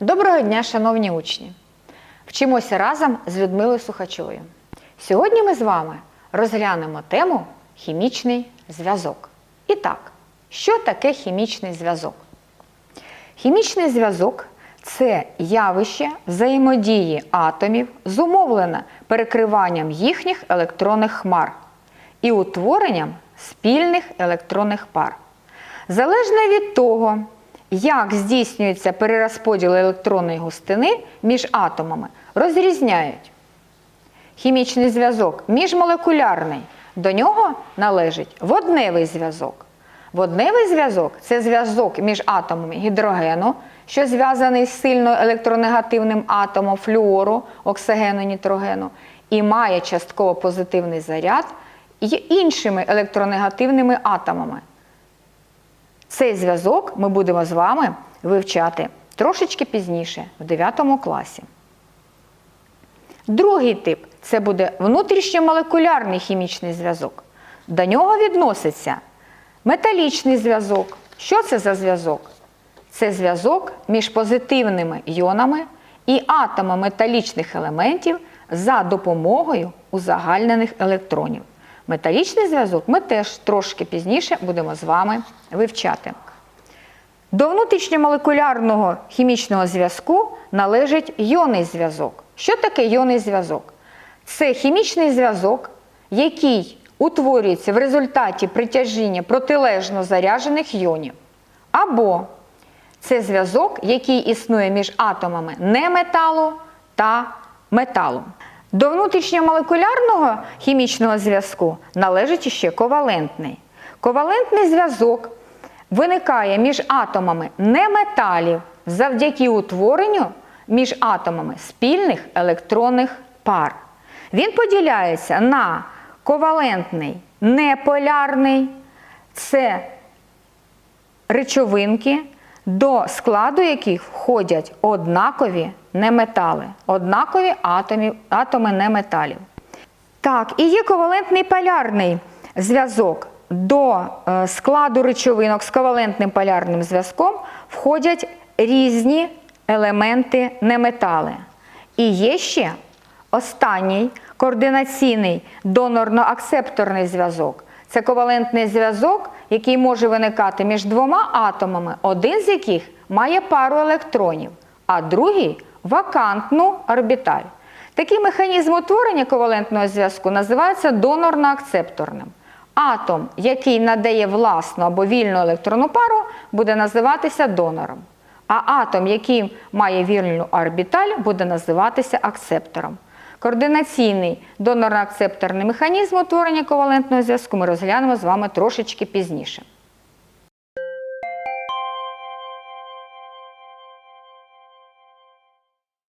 Доброго дня, шановні учні! Вчимося разом з Людмилою Сухачовою. Сьогодні ми з вами розглянемо тему хімічний зв'язок. І так, що таке хімічний зв'язок? Хімічний зв'язок це явище взаємодії атомів, зумовлене перекриванням їхніх електронних хмар і утворенням спільних електронних пар. Залежно від того, як здійснюється перерозподіл електронної густини між атомами, розрізняють хімічний зв'язок міжмолекулярний. До нього належить водневий зв'язок. Водневий зв'язок це зв'язок між атомами гідрогену, що зв'язаний з сильно електронегативним атомом флюору, оксигену, нітрогену, і має частково позитивний заряд і іншими електронегативними атомами. Цей зв'язок ми будемо з вами вивчати трошечки пізніше, в 9 класі. Другий тип це буде внутрішньомолекулярний хімічний зв'язок. До нього відноситься металічний зв'язок. Що це за зв'язок? Це зв'язок між позитивними іонами і атомами металічних елементів за допомогою узагальнених електронів. Металічний зв'язок ми теж трошки пізніше будемо з вами вивчати. До внутрішньомолекулярного хімічного зв'язку належить йонний зв'язок. Що таке йонний зв'язок? Це хімічний зв'язок, який утворюється в результаті притяжіння протилежно заряджених йонів. Або це зв'язок, який існує між атомами неметалу та металу. До внутрішньомолекулярного хімічного зв'язку належить ще ковалентний. Ковалентний зв'язок виникає між атомами неметалів завдяки утворенню між атомами спільних електронних пар. Він поділяється на ковалентний неполярний, це речовинки, до складу яких входять однакові неметали, однакові атомі, атоми неметалів. Так, і є ковалентний полярний зв'язок. До е, складу речовинок з ковалентним полярним зв'язком входять різні елементи неметали. І є ще останній координаційний донорно-акцепторний зв'язок. Це ковалентний зв'язок, який може виникати між двома атомами, один з яких має пару електронів, а другий вакантну орбіталь. Такий механізм утворення ковалентного зв'язку називається донорно-акцепторним. Атом, який надає власну або вільну електронну пару, буде називатися донором. А атом, який має вільну орбіталь, буде називатися акцептором. Координаційний донорно-акцепторний механізм утворення ковалентного зв'язку ми розглянемо з вами трошечки пізніше.